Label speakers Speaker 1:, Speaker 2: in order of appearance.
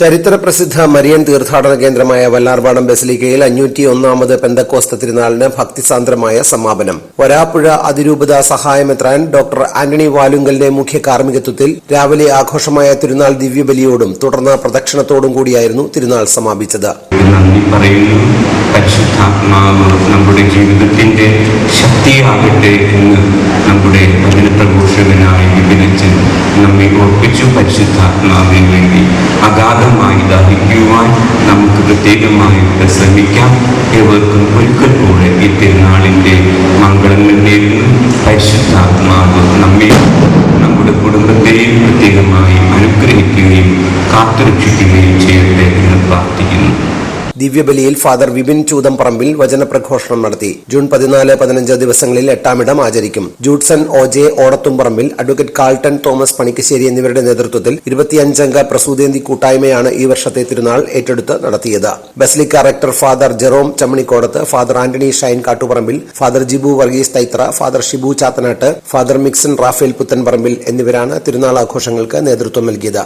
Speaker 1: ചരിത്ര പ്രസിദ്ധ മരിയൻ തീർത്ഥാടന കേന്ദ്രമായ വല്ലാർവാടം ബസിലിക്കയിൽ അഞ്ഞൂറ്റി ഒന്നാമത് പെന്തക്കോസ്ത തിരുനാളിന് ഭക്തിസാന്ദ്രമായ സമാപനം. വരാപ്പുഴ അതിരൂപത സഹായമെത്രാൻ ഡോക്ടർ ആന്റണി വാലുങ്കലിന്റെ മുഖ്യ കാർമ്മികത്വത്തിൽ രാവിലെ ആഘോഷമായ തിരുനാൾ ദിവ്യബലിയോടും തുടർന്ന പ്രദക്ഷിണത്തോടും കൂടിയായിരുന്നു തിരുനാൾ സമാപിച്ചത്.
Speaker 2: പരിശുദ്ധാത്മാവ് നമ്മുടെ ജീവിതത്തിന്റെ ശക്തിയാകട്ടെ എന്ന് നമ്മുടെ വചന പ്രഘോഷകനായ വിപിനച്ചൻ നമ്മെ ഓർപ്പിച്ചു പരിശുദ്ധാത്മാവിന് വേണ്ടി. ദാഹിക്കുവാൻ നമുക്ക് പ്രസംഗിക്കാം. ഏവർക്കും ഒരിക്കൽ കൂടെ ഈ തിരുനാളിന്റെ മംഗളങ്ങൾ നേരുന്നു. പരിശുദ്ധാത്മാവ് നമ്മെ നമ്മുടെ കുടുംബത്തെയും പ്രത്യേകമായി അനുഗ്രഹിക്കുകയും കാത്തുരക്ഷിക്കുകയും പ്രാർത്ഥിക്കുന്നു
Speaker 1: ദിവ്യബലിയിൽ ഫാദർ വിപിൻ ചൂതംപറമ്പിൽ വചനപ്രഘോഷണം നടത്തി. ജൂൺ പതിനാല് പതിനഞ്ച് ദിവസങ്ങളിൽ എട്ടാമിടം ആചരിക്കും. Judson O J Odathumparambil advocate Carlton Thomas Panikkassery എന്നിവരുടെ നേതൃത്വത്തിൽ ഇരുപത്തിയഞ്ചംഗ പ്രസൂതേന്തി കൂട്ടായ്മയാണ് ഈ വർഷത്തെ തിരുനാൾ ഏറ്റെടുത്ത് നടത്തിയത്. Basilica rector father Jerome Chammanikodath father Antony Shine Kattuparambil father Jibu Varghese Thaithra father Shibu Chathanattu father Mixon Raphel Puthanparambil എന്നിവരാണ് തിരുനാൾ ആഘോഷങ്ങൾക്ക് നേതൃത്വം നൽകിയത്.